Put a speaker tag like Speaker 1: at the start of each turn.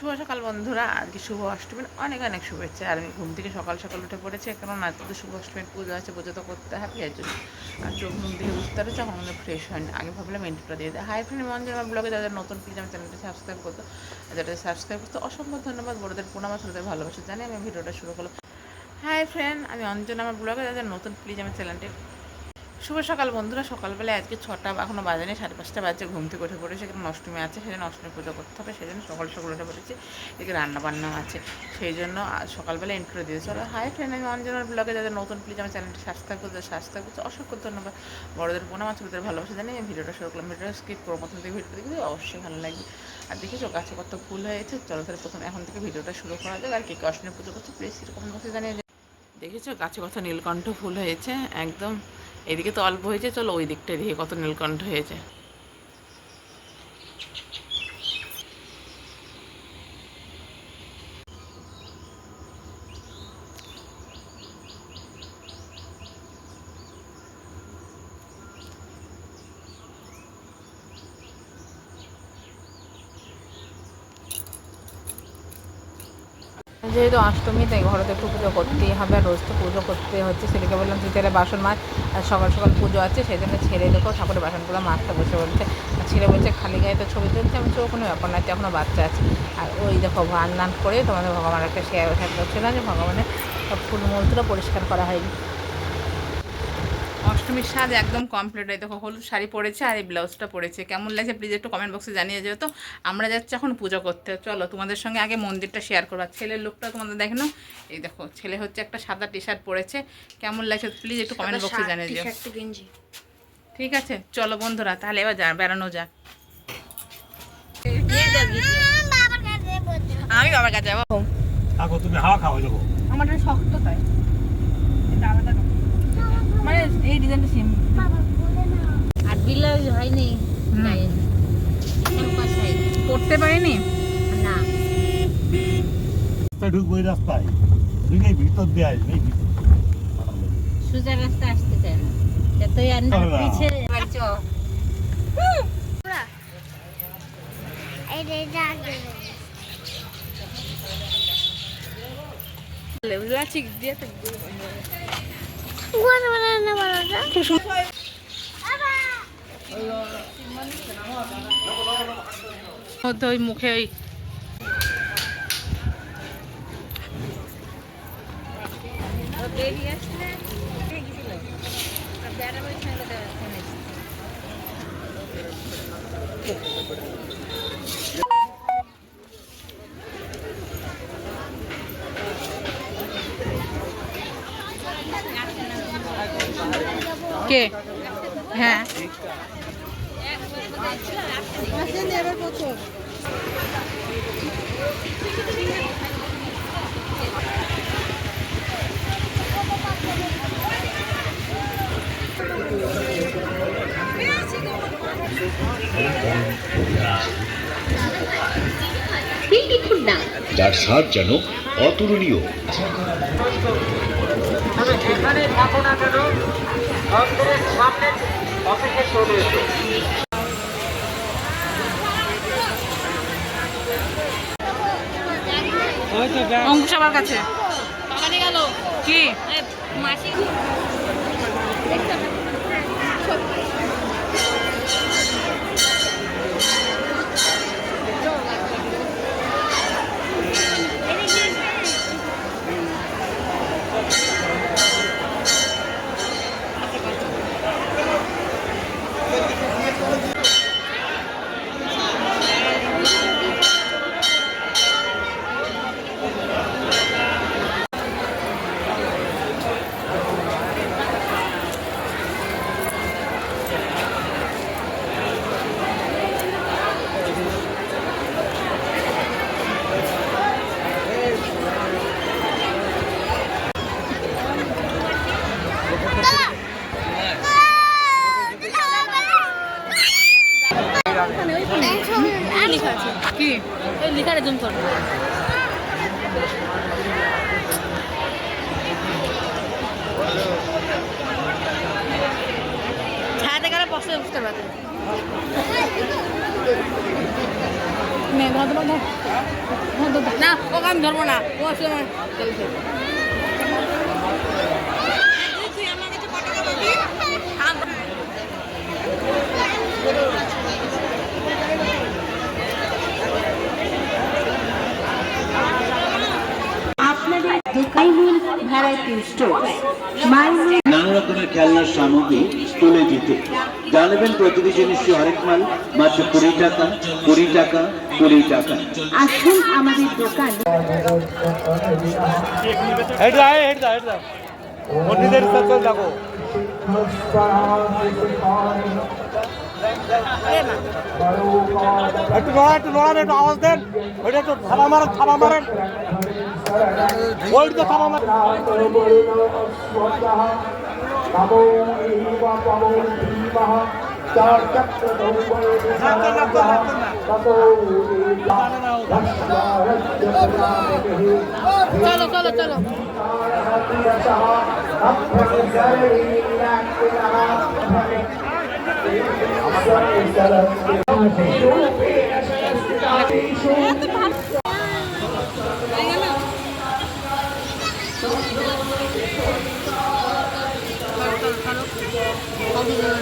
Speaker 1: শুভ সকাল বন্ধুরা, আজকে শুভ অষ্টমীর অনেক অনেক শুভেচ্ছা। আর আমি ঘুম থেকে সকাল সকাল উঠে পড়েছি কারণ আজকে তো শুভ অষ্টমীর পুজো আছে, পুজো তো করতে হবে, এর জন্য আর চোখ মুখ দিয়ে বুঝতে পারছি এখন মনে ফ্রেশ হয় না। আগে ভাবলাম এন্ট্রিটা দিয়ে দেয় হাই ফ্রেন্ড মন আমার ব্লগে যাদের নতুন প্লিজ আমার চ্যানেলটা সাবস্ক্রাইব করতো যাদের সাবস্ক্রাইব করতো অসংখ্য ধন্যবাদ, বড়দের আর ছোটদের ভালোবাসা জানি আমি ভিডিওটা শুরু করলাম। হাই ফ্রেন্ড আমি অঞ্জন, আমার ব্লগে যাদের নতুন প্লিজ আমার চ্যানেলটি শুভ সকাল বন্ধুরা, সকালবেলায় আজকে ছটা এখনও বাজানে, সাড়ে পাঁচটা বাজে, ঘুম থেকে উঠে পড়েছে সেখানে অষ্টমী আছে, সেজন্য অষ্টমী পুজো করতে হবে সেই জন্য সকাল সকাল উঠে পড়েছি, এদিকে রান্না বান্নাও আছে সেই জন্য সকালবেলা ইন্ট্রো দিয়েছে। চলো হাই ফ্রেন্ড আমি অঞ্জনার ব্লগে যাদের নতুন প্লিজ আমার চ্যানেলটি সাবস্ক্রাইব করতে সাবস্ক্রাইব করতে অসংখ্য ধন্যবাদ। বড়দের প্রণাম আছে ছোটদের ভালোবাসা, জানি আমি ভিডিওটা শুরু করলাম, ভিডিওটা স্কিপ করব প্রথম থেকে ভিডিও দেখবি অবশ্যই ভালো লাগবে। আর দেখেছ গাছে কত ফুল হয়েছে, চলো তাহলে প্রথম এখন থেকে ভিডিওটা শুরু করা যাক, আর কে কে অষ্টমী পুজো করছে প্লিজ এরকম বসে জানিয়ে দেখেছ? গাছে কত নীলকণ্ঠ ফুল হয়েছে, একদম এদিকে তো অল্প হয়েছে, চলো ওই দিকটা দিয়ে কত নীলকণ্ঠ হয়েছে। যেহেতু অষ্টমী তাই ঘরে তো একটু পুজো করতেই হবে, আর রোজ তো পুজো করতে হচ্ছে। ছেলেকে বললাম তুই তাহলে বাসন মাছ আর সকাল সকাল পুজো আছে, সেই জন্য ছেড়ে দেখো ঠাকুরের বাসনগুলো মাছটা বসে বলছে। আর ছেলে বলছে, খালি গায়ে তো ছবি তুলছে। আমি চোখ কোনো ব্যাপার না এখনও বাচ্চা আছে। আর ওই দেখো ভান করে তোমাদের ভগবানের একটা শেয়ার ওঠা করছিল যে ভগবানের ফুল মূর্তিটা পরিষ্কার করা হয়নি। অষ্টমীর স্বাদ একদম কমপ্লিট হয়। দেখো হলুদ শাড়ি পরেছে আর এই ব্লাউজটা পরেছে। কেমন লাগছে প্লিজ একটু কমেন্ট বক্সে জানিয়ে যেও তো। আমরা যাচ্ছি এখন পুজো করতে। চলো তোমাদের সঙ্গে আগে মন্দিরটা শেয়ার করব। আর ছেলের লোকটা তোমাদের দেখে এই দেখো ছেলে হচ্ছে একটা সাদা টি শার্ট পরেছে। কেমন লাগছে প্লিজ একটু কমেন্ট বক্সে জানিয়ে যেও। ঠিক আছে? চলো বন্ধুরা তাহলে এবার যা বেড়ানো যাক। আমি বাবার কাছে যাব।
Speaker 2: তুমি হাওয়া খাওয়া যাব
Speaker 1: আমার শক্ত তাই এটা আলাদা। মানে এই ডিজাইনটা সেম
Speaker 3: আর ব্লাউজ হয়নি।
Speaker 1: করতে পারিনি?
Speaker 3: না।
Speaker 2: ঢুকবো এই রাস্তায়। ঢুকে ভিতর দিয়ে আসবে
Speaker 3: সোজা রাস্তা আসতে চায় না। আর না পিছে। চ।
Speaker 1: ওই মুখে ওই
Speaker 3: ও বেরিয়ে আসলে উঠে গেছিল। আর বেড়াবার সঙ্গে তো ফোন এসেছে।
Speaker 1: কে
Speaker 4: স্বাদ যেন অতুলনীয়
Speaker 1: অঙ্কুশ আমার কাছে। কি?
Speaker 3: মাসি।
Speaker 1: কি?
Speaker 3: ওই লিখাটা জুম করব ছায়াতে গেলে বসে বুঝতে পারবে না ওকে আমি ধরবো না। ও আসলে আমার চলছে তুই আমার কাছে কত টাকা পাবি
Speaker 5: আপনাদের ভ্যারাইটি স্টোর। মাইনুল
Speaker 6: নানা রকমের খেলনার সামগ্রী তুলে দিতে। জানাবেন প্রতিটি জিনিসটি হরেক মাল। মাত্র কুড়ি টাকা কুড়ি টাকা কুড়ি টাকা।
Speaker 5: আসুন আমাদের দোকান।
Speaker 2: হেড দা হেড দা হেড দা মন্দিরের সাথে দেখো একটু নড়া একটু নড়ান একটু আওয়াজ দেন। ওইটা একটু থাবা মারেন থাবা মারেন। ওইটা মারেন
Speaker 3: চলো চলো চলো
Speaker 7: you. Hallelujah.